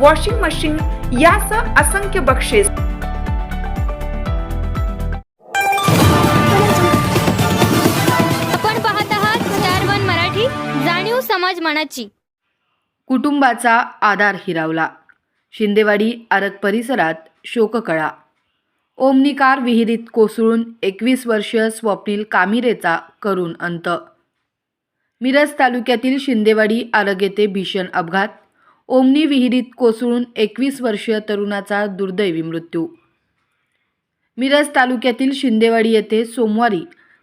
washing machine यासह असंख्य बक्षीस. आपण पाहत आहात स्टार वन मराठी जाणीव समाज मनाची. कुटुंबाचा आधार हिरावला. शिंदेवाडी आरग परिसरात शोककळा. ओमनिकार विहिरीत कोसळून एकवीस वर्षीय स्वप्नील कामिरेचा करून अंत. मिरज तालुक्यातील शिंदेवाडी आरग येथे भीषण अपघात ओमनी विहिरीत कोसळून एकवीस वर्षीय तरुणाचा दुर्दैवी मृत्यू. मिरज तालुक्यातील शिंदेवाडी येथे सोमवारी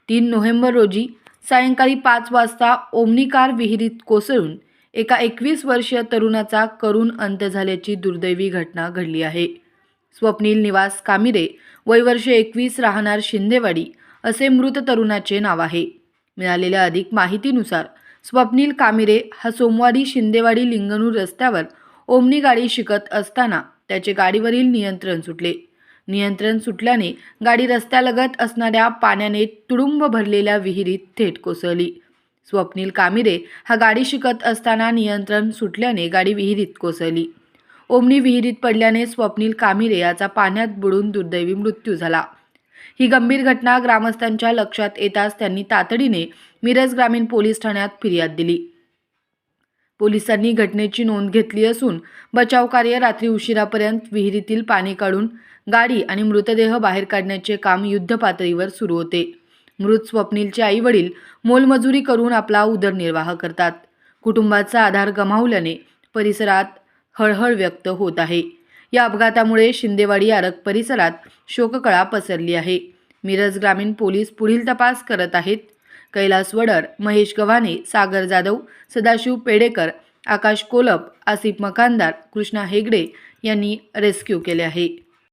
तीन नोव्हेंबर रोजी सायंकाळी पाच वाजता ओमनिकार विहिरीत कोसळून एका एकवीस वर्षीय तरुणाचा करुण अंत झाल्याची दुर्दैवी घटना घडली आहे. स्वप्नील निवास कामिरे वय वर्ष एकवीस राहणार शिंदेवाडी असे मृत तरुणाचे नाव आहे. मिळालेल्या अधिक माहितीनुसार स्वप्नील कामिरे हा सोमवारी शिंदेवाडी लिंगणूर रस्त्यावर ओमनी गाडी शिकत असताना त्याचे गाडीवरील नियंत्रण सुटले. नियंत्रण सुटल्याने गाडी रस्त्यालगत असणाऱ्या पाण्याने तुडुंब भरलेल्या विहिरीत थेट कोसळली. स्वप्नील कामिरे हा गाडी शिकत असताना नियंत्रण सुटल्याने गाडी विहिरीत कोसळली. ओमनी विहिरीत पडल्याने स्वप्नील कामिरे याचा पाण्यात बुडून दुर्दैवी मृत्यू झाला. ही गंभीर घटना ग्रामस्थांच्या लक्षात येताच त्यांनी तातडीने मिरज ग्रामीण पोलीस ठाण्यात फिर्याद दिली. पोलिसांनी घटनेची नोंद घेतली असून बचाव कार्य रात्री उशिरापर्यंत विहिरीतील पाणी काढून गाडी आणि मृतदेह बाहेर काढण्याचे काम युद्धपातळीवर सुरू होते. मृत स्वप्नीलचे आई वडील मोलमजुरी करून आपला उदरनिर्वाह करतात. कुटुंबाचा आधार गमावल्याने परिसरात हळहळ व्यक्त होत आहे. या अपघातामुळे शिंदेवाडी आरग परिसरात शोककळा पसरली आहे. मिरज ग्रामीण पोलीस पुढील तपास करत आहेत. कैलास वडर महेश गव्हाणे सागर जाधव सदाशिव पेडेकर आकाश कोलप आसिफ मकानदार कृष्णा हेगडे यांनी रेस्क्यू केले आहे.